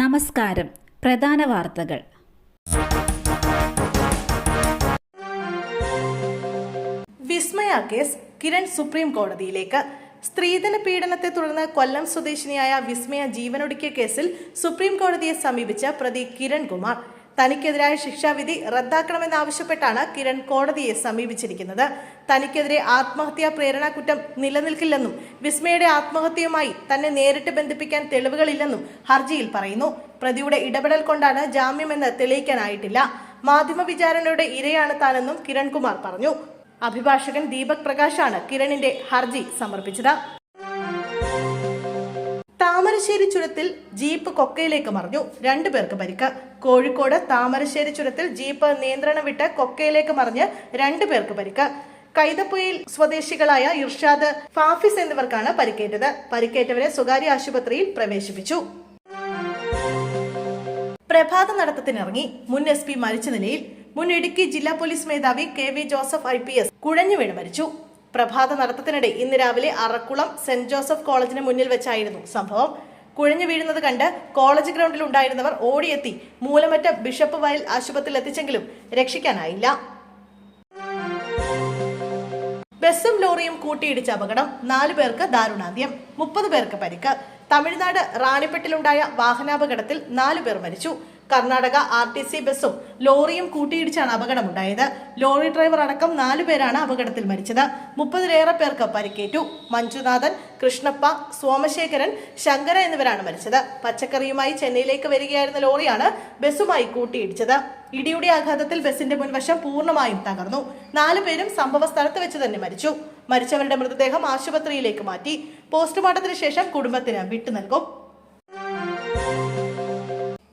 നമസ്കാരം. പ്രധാന വാർത്തകൾ. വിസ്മയ കേസ് കിരൺ സുപ്രീം കോടതിയിലേക്ക്. സ്ത്രീധന പീഡനത്തെ തുടർന്ന് കൊല്ലം സ്വദേശിനിയായ വിസ്മയ ജീവനൊടുക്കിയ കേസിൽ സുപ്രീം കോടതിയെ സമീപിച്ച പ്രതി കിരൺ കുമാർ തനിക്കെതിരായ ശിക്ഷാവിധി റദ്ദാക്കണമെന്നാവശ്യപ്പെട്ടാണ് കിരൺ കോടതിയെ സമീപിച്ചിരിക്കുന്നത്. തനിക്കെതിരെ ആത്മഹത്യാ പ്രേരണ കുറ്റം നിലനിൽക്കില്ലെന്നും വിസ്മയുടെ ആത്മഹത്യയുമായി തന്നെ നേരിട്ട് ബന്ധിപ്പിക്കാൻ തെളിവുകളില്ലെന്നും ഹർജിയിൽ പറയുന്നു. പ്രതിയുടെ ഇടപെടൽ കൊണ്ടാണ് ജാമ്യമെന്ന് തെളിയിക്കാനായിട്ടില്ല. മാധ്യമ വിചാരണയുടെ ഇരയാണ് താനെന്നും കിരൺകുമാർ പറഞ്ഞു. അഭിഭാഷകൻ ദീപക് പ്രകാശാണ് കിരണിന്റെ ഹർജി സമർപ്പിച്ചത്. താമരശ്ശേരി ചുരത്തിൽ ജീപ്പ് കൊക്കയിലേക്ക് മറിഞ്ഞു. രണ്ടു പേർക്ക് പരിക്ക്. കോഴിക്കോട് താമരശ്ശേരി ചുരത്തിൽ ജീപ്പ് നിയന്ത്രണം വിട്ട് കൊക്കയിലേക്ക് മറിഞ്ഞ് രണ്ടു പേർക്ക് പരിക്ക്. കൈതപ്പൊയിൽ സ്വദേശികളായ ഇർഷാദ് ഫാഫിസ് എന്നിവർക്കാണ് പരിക്കേറ്റത്. പരിക്കേറ്റവരെ സ്വകാര്യ ആശുപത്രിയിൽ പ്രവേശിപ്പിച്ചു. പ്രഭാത നടത്തത്തിനിറങ്ങി. മുൻ എസ് പി മരിച്ച നിലയിൽ മുൻ ഇടുക്കി ജില്ലാ പോലീസ് മേധാവി K V Joseph I P S കുഴഞ്ഞു വീണ് മരിച്ചു. പ്രഭാത നടത്തത്തിനിടെ ഇന്ന് രാവിലെ അറക്കുളം സെന്റ് ജോസഫ് കോളേജിന് മുന്നിൽ വെച്ചായിരുന്നു സംഭവം. കുഴഞ്ഞു വീഴുന്നത് കണ്ട് കോളേജ് ഗ്രൗണ്ടിൽ ഉണ്ടായിരുന്നവർ ഓടിയെത്തി മൂലമറ്റ ബിഷപ്പ് വയൽ ആശുപത്രിയിൽ എത്തിച്ചെങ്കിലും രക്ഷിക്കാനായില്ല. ബസ്സും ലോറിയും കൂട്ടിയിടിച്ച അപകടം നാലു പേർക്ക് ദാരുണാന്ത്യം മുപ്പത് പേർക്ക് പരിക്ക്. തമിഴ്നാട് റാണിപ്പെട്ടിലുണ്ടായ വാഹനാപകടത്തിൽ നാലു പേർ മരിച്ചു. കർണാടക ആർ ടി സി ബസ്സും ലോറിയും കൂട്ടിയിടിച്ചാണ് അപകടമുണ്ടായത്. ലോറി ഡ്രൈവർ അടക്കം നാലു പേരാണ് അപകടത്തിൽ മരിച്ചത്. മുപ്പതിലേറെ പേർക്ക് പരിക്കേറ്റു. മഞ്ജുനാഥൻ കൃഷ്ണപ്പ സോമശേഖരൻ ശങ്കര എന്നിവരാണ് മരിച്ചത്. പച്ചക്കറിയുമായി ചെന്നൈയിലേക്ക് വരികയായിരുന്ന ലോറിയാണ് ബസ്സുമായി കൂട്ടിയിടിച്ചത്. ഇടിയുടെ ആഘാതത്തിൽ ബസിന്റെ മുൻവശം പൂർണമായും തകർന്നു. നാലു പേരും സംഭവ സ്ഥലത്ത് വെച്ച് തന്നെ മരിച്ചു. മരിച്ചവരുടെ മൃതദേഹം ആശുപത്രിയിലേക്ക് മാറ്റി. പോസ്റ്റ്മോർട്ടത്തിന് ശേഷം കുടുംബത്തിന് വിട്ടു നൽകും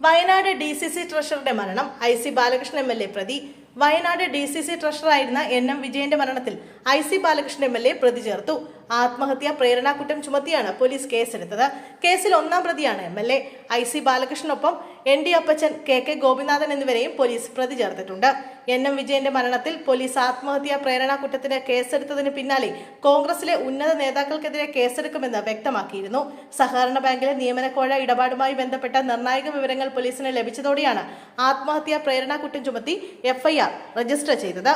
വയനാട് ഡി സി സി ട്രഷറുടെ മരണം. I C Balakrishnan M L A പ്രതി. വയനാട് ഡി സി സി ട്രഷറായിരുന്ന എൻ എം വിജയന്റെ മരണത്തിൽ I C Balakrishnan M L A പ്രതി ചേർത്തു. ആത്മഹത്യാ പ്രേരണാകുറ്റം ചുമത്തിയാണ് പോലീസ് കേസെടുത്തത്. കേസിൽ ഒന്നാം പ്രതിയാണ് M L A I C ബാലകൃഷ്ണനൊപ്പം N D Appachan K K Gopinathan എന്നിവരെയും പോലീസ് പ്രതി ചേർത്തിട്ടുണ്ട്. എൻ എം വിജയന്റെ മരണത്തിൽ പോലീസ് ആത്മഹത്യാ പ്രേരണാകുറ്റത്തിന് കേസെടുത്തതിന് പിന്നാലെ കോൺഗ്രസിലെ ഉന്നത നേതാക്കൾക്കെതിരെ കേസെടുക്കുമെന്ന് വ്യക്തമാക്കിയിരുന്നു. സഹകരണ ബാങ്കിലെ നിയമനക്കോഴ ഇടപാടുമായി ബന്ധപ്പെട്ട നിർണായക വിവരങ്ങൾ പോലീസിന് ലഭിച്ചതോടെയാണ് ആത്മഹത്യാ പ്രേരണാകുറ്റം ചുമത്തി എഫ്ഐആർ രജിസ്റ്റർ ചെയ്തത്.